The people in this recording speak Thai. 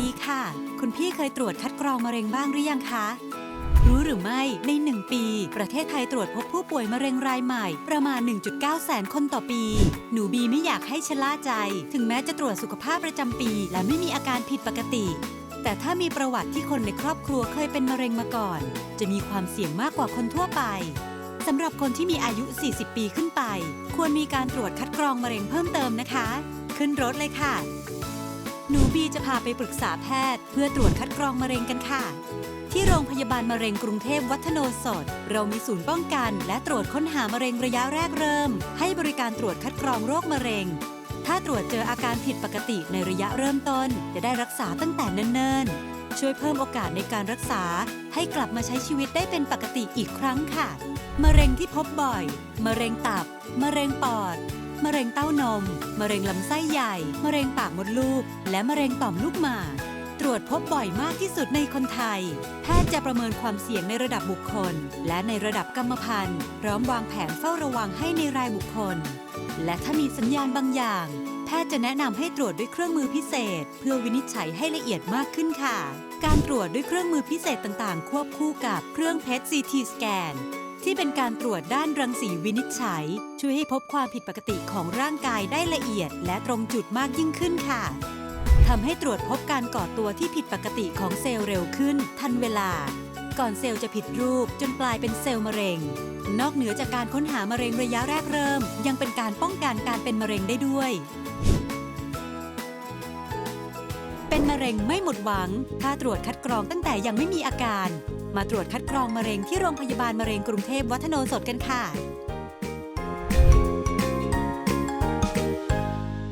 ดีค่ะ คุณพี่เคยตรวจคัดกรองมะเร็งบ้างหรือยังคะ รู้หรือไม่ ใน 1 ปี ประเทศไทยตรวจพบผู้ป่วยมะเร็งรายใหม่ ประมาณ 1.9 แสนคนต่อปี หนูบีไม่อยากให้ชะล่าใจ ถึงแม้จะตรวจสุขภาพประจำปี และไม่มีอาการผิดปกติ แต่ถ้ามีประวัติที่คนในครอบครัวเคยเป็นมะเร็งมาก่อน จะมีความเสี่ยงมากกว่าคนทั่วไปสำหรับคนที่มีอายุ 40 ปีขึ้นไป ควรมีการตรวจคัดกรองมะเร็งเพิ่มเติมนะคะ ขึ้นรถเลยค่ะ หนูบีจะพาไปปรึกษาแพทย์ เพื่อตรวจคัดกรองมะเร็งกันค่ะ ที่โรงพยาบาลมะเร็งกรุงเทพวัฒโนสด เรามีศูนย์ป้องกัน และตรวจค้นหามะเร็งระยะแรกเริ่ม ให้บริการตรวจคัดกรองโรคมะเร็ง ถ้าตรวจเจออาการผิดปกติในระยะเริ่มต้น จะได้รักษาตั้งแต่เนิ่นๆ ช่วยเพิ่มโอกาสในการรักษา ให้กลับมาใช้ชีวิตได้เป็นปกติอีกครั้งค่ะ มะเร็งที่พบบ่อย มะเร็งตับ มะเร็งปอด มะเร็งเต้านม มะเร็งลำไส้ใหญ่ มะเร็งปากมดลูก และมะเร็งต่อมลูกหมากตรวจพบบ่อยมากที่สุดในคนไทย แพทย์จะประเมินความเสี่ยงในระดับบุคคล และในระดับกรรมพันธุ์ พร้อมวางแผนเฝ้าระวังให้ในรายบุคคล และถ้ามีสัญญาณบางอย่าง แพทย์จะแนะนำให้ตรวจด้วยเครื่องมือพิเศษ เพื่อวินิจฉัยให้ละเอียดมากขึ้นค่ะ การตรวจด้วยเครื่องมือพิเศษต่างๆ ควบคู่กับเครื่องเพชร CT สแกน ที่เป็นการตรวจด้านรังสีวินิจฉัย ช่วยให้พบความผิดปกติของร่างกายได้ละเอียด และตรงจุดมากยิ่งขึ้นค่ะทำให้ตรวจพบการก่อตัวที่ผิดปกติของเซลล์เร็วขึ้น ทันเวลา ก่อนเซลล์จะผิดรูปจนกลายเป็นเซลล์มะเร็ง นอกเหนือจากการค้นหามะเร็งระยะแรกเริ่ม ยังเป็นการป้องกันการเป็นมะเร็งได้ด้วย เป็นมะเร็งไม่หมดหวัง ถ้าตรวจคัดกรองตั้งแต่ยังไม่มีอาการ มาตรวจคัดกรองมะเร็งที่โรงพยาบาลมะเร็งกรุงเทพวัฒโนสดกันค่ะ